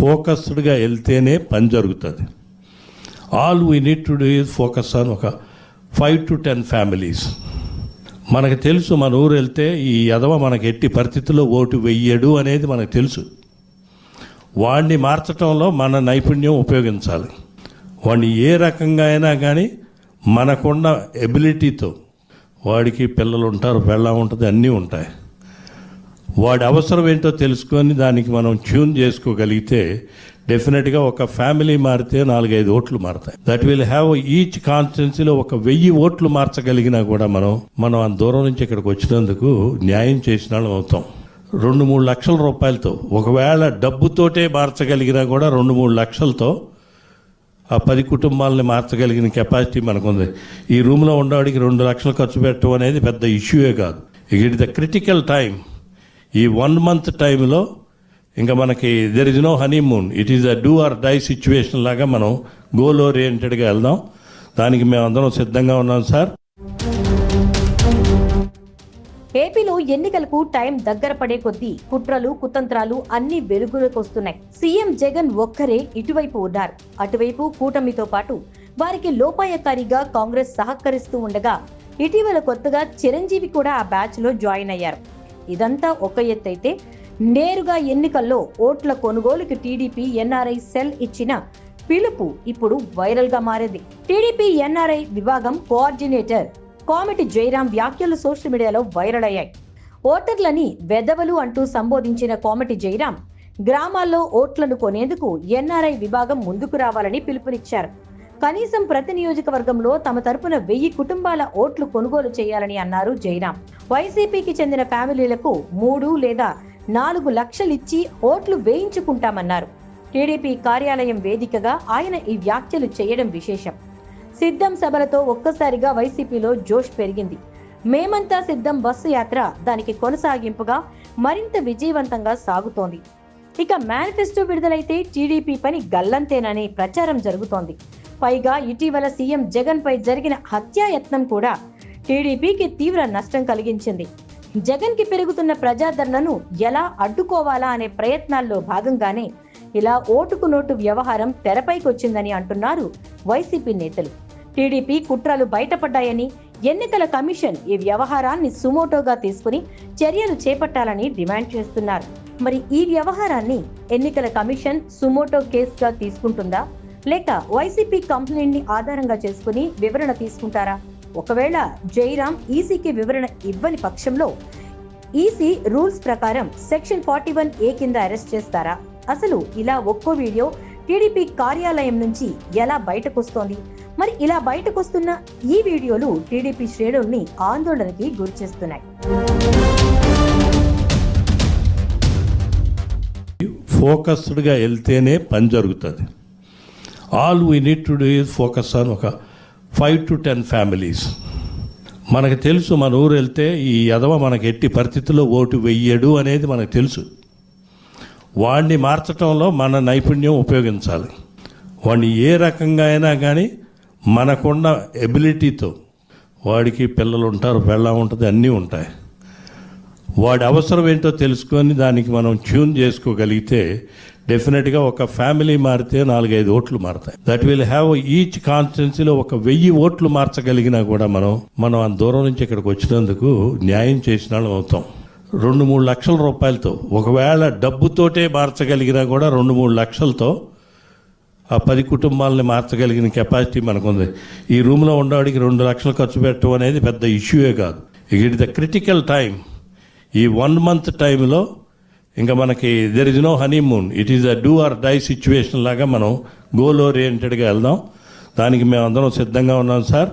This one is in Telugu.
ఫోకస్డ్గా వెళ్తేనే పని జరుగుతుంది. All we need to do is focus on ఒక ఫైవ్ టు టెన్ ఫ్యామిలీస్. మనకు తెలుసు మన ఊరు వెళ్తే ఈ యదవ మనకు ఎట్టి పరిస్థితుల్లో ఓటు వెయ్యడు అనేది మనకు తెలుసు. వాడిని మార్చడంలో మన నైపుణ్యం ఉపయోగించాలి. వాడిని ఏ రకంగా అయినా కానీ మనకున్న ఎబిలిటీతో వాడికి పిల్లలు ఉంటారు పెళ్ళం ఉంటుంది అన్నీ ఉంటాయి. వాడి అవసరం ఏంటో తెలుసుకొని దానికి మనం ట్యూన్ చేసుకోగలిగితే డెఫినెట్గా ఒక ఫ్యామిలీ మారితే నాలుగైదు ఓట్లు మారుతాయి. దట్ విల్ హ్యావ్ ఈచ్ కాన్స్టిట్యున్సీలో ఒక వెయ్యి ఓట్లు మార్చగలిగినా కూడా మనం మనం ఆ దూరం నుంచి ఇక్కడికి వచ్చినందుకు న్యాయం చేసిన వాళ్ళం అవుతాం. రెండు మూడు లక్షల రూపాయలతో ఒకవేళ డబ్బుతోటే మార్చగలిగినా కూడా రెండు మూడు లక్షలతో ఆ పది కుటుంబాలని మార్చగలిగిన కెపాసిటీ మనకుంది. ఈ రూమ్లో ఉండేవాడికి రెండు లక్షలు ఖర్చు పెట్టడం అనేది పెద్ద ఇష్యూయే కాదు. ఇట్ ద క్రిటికల్ టైం ఈ వన్ మంత్ టైంలో ఇంకా మనకి there is no honeymoon it is a do or die situation లాగా మనం గోల్ ఓరియంటెడ్గా వెళ్దాం. దానికి మేము అందరం సిద్ధంగా ఉన్నాం సార్ ఏపీలో ఎన్నికలకు టైం దగ్గర పడే కొద్దీ కుట్రలు కుతంత్రాలు అన్ని వెలుగులోకి వస్తున్నాయి. సీఎం జగన్ ఒక్కరే ఇటువైపు ఉన్నారు. అటువైపు కూటమితో పాటు వారికి లోపాయకారిగా కాంగ్రెస్ సహకరిస్తూ ఉండగా ఇటీవల కొత్తగా చిరంజీవి కూడా ఆ బ్యాచ్లో జాయిన్ అయ్యారు. ఇదంతా ఒక ఎత్తైతే నేరుగా ఎన్నికల్లో ఓట్ల కొనుగోలుకి టీడీపీ ఎన్ఆర్ఐ సెల్ ఇచ్చిన పిలుపు ఇప్పుడు వైరల్గా మారింది. టీడీపీ ఎన్ఆర్ఐ విభాగం కోఆర్డినేటర్ కామెటి జయరాం వ్యాఖ్యలు సోషల్ మీడియాలో వైరల్ అయ్యాయి. ఓటర్లని వెదవలు అంటూ సంబోధించిన కోమటి జయరాం గ్రామాల్లో ఓట్లను కొనేందుకు ఎన్ఆర్ఐ విభాగం ముందుకు రావాలని పిలుపునిచ్చారు. కనీసం ప్రతి నియోజకవర్గంలో తమ తరపున వెయ్యి కుటుంబాల ఓట్లు కొనుగోలు చేయాలని అన్నారు జయరాం. వైసీపీకి చెందిన ఫ్యామిలీలకు మూడు లేదా నాలుగు లక్షలిచ్చి ఓట్లు వేయించుకుంటామన్నారు. టీడీపీ కార్యాలయం వేదికగా ఆయన ఈ వ్యాఖ్యలు చేయడం విశేషం. సిద్ధం సభలతో ఒక్కసారిగా వైసీపీలో జోష్ పెరిగింది. మేమంతా సిద్ధం బస్సు యాత్ర దానికి కొనసాగింపుగా మరింత విజయవంతంగా సాగుతోంది. ఇక మేనిఫెస్టో విడుదలైతే టీడీపీ పని గల్లంతేనని ప్రచారం జరుగుతోంది. పైగా ఇటీవల సీఎం జగన్ పై జరిగిన హత్యాయత్నం కూడా టీడీపీకి తీవ్ర నష్టం కలిగించింది. జగన్కి పెరుగుతున్న ప్రజాదరణను ఎలా అడ్డుకోవాలా అనే ప్రయత్నాల్లో భాగంగానే ఇలా ఓటుకు నోటు వ్యవహారం తెరపైకొచ్చిందని అంటున్నారు వైసీపీ నేతలు. టీడీపీ కుట్రలు బయటపడ్డాయని ఎన్నికల కమిషన్ ఈ వ్యవహారాన్ని సుమోటోగా తీసుకుని చర్యలు చేపట్టాలని డిమాండ్ చేస్తున్నారు. మరి ఈ వ్యవహారాన్ని ఎన్నికల కమిషన్ సుమోటో కేసుగా తీసుకుంటుందా? లేక వైసీపీ కంప్లైంట్ని ఆధారంగా చేసుకుని వివరణ తీసుకుంటారా? ఒకవేళ జైరాం ఈసీకి వివరణ ఇవ్వని పక్షంలో ఈసీ రూల్స్ ప్రకారం సెక్షన్ ఫార్టీ వన్ ఏ కింద అరెస్ట్ చేస్తారా? అసలు ఇలా ఒక్కో వీడియో టీడీపీ కార్యాలయం నుంచి ఎలా బయటకొస్తోంది? మరి ఇలా బయటకొస్తున్న ఈ వీడియోలు టీడీపీ శ్రేణుల్ని ఆందోళనకి గురిచేస్తున్నాయి ఫోకస్డ్గా వెళ్తేనే పని జరుగుతుంది. All we need to do is focus on ఒక ఫైవ్ టు టెన్ ఫ్యామిలీస్ మనకు తెలుసు మన ఊరు వెళ్తే ఈ యదవ మనకు ఎట్టి పరిస్థితుల్లో ఓటు వెయ్యడు అనేది మనకు తెలుసు. వాడిని మార్చడంలో మన నైపుణ్యం ఉపయోగించాలి. వాడిని ఏ రకంగా అయినా కానీ మనకున్న ఎబిలిటీతో వాడికి పిల్లలు ఉంటారు పెళ్ళం ఉంటుంది అన్నీ ఉంటాయి. వాడి అవసరం ఏంటో తెలుసుకొని దానికి మనం ట్యూన్ చేసుకోగలిగితే డెఫినెట్గా ఒక ఫ్యామిలీ మారితే నాలుగైదు ఓట్లు మారతాయి. దట్ విల్ హ్యావ్ ఈచ్ కాన్స్టిట్యున్సీలో ఒక వెయ్యి ఓట్లు మార్చగలిగినా కూడా మనం మనం ఆ దూరం నుంచి ఇక్కడికి వచ్చినందుకు న్యాయం చేసిన వాళ్ళం అవుతాం. రెండు మూడు లక్షల రూపాయలతో ఒకవేళ డబ్బుతోటే మార్చగలిగినా కూడా రెండు మూడు లక్షలతో ఆ పది కుటుంబాలని మార్చగలిగిన కెపాసిటీ మనకుంది. ఈ రూమ్లో ఉండేవాడికి రెండు లక్షలు ఖర్చు పెట్టడం అనేది పెద్ద ఇష్యూయే కాదు. ఇట్ ద క్రిటికల్ టైం ఈ వన్ మంత్ టైంలో ఇంకా మనకి there is no honeymoon it is a do or die situation లాగా మనం గోల్ ఓరియంటెడ్గా వెళ్దాం. దానికి మేము అందరం సిద్ధంగా ఉన్నాం సార్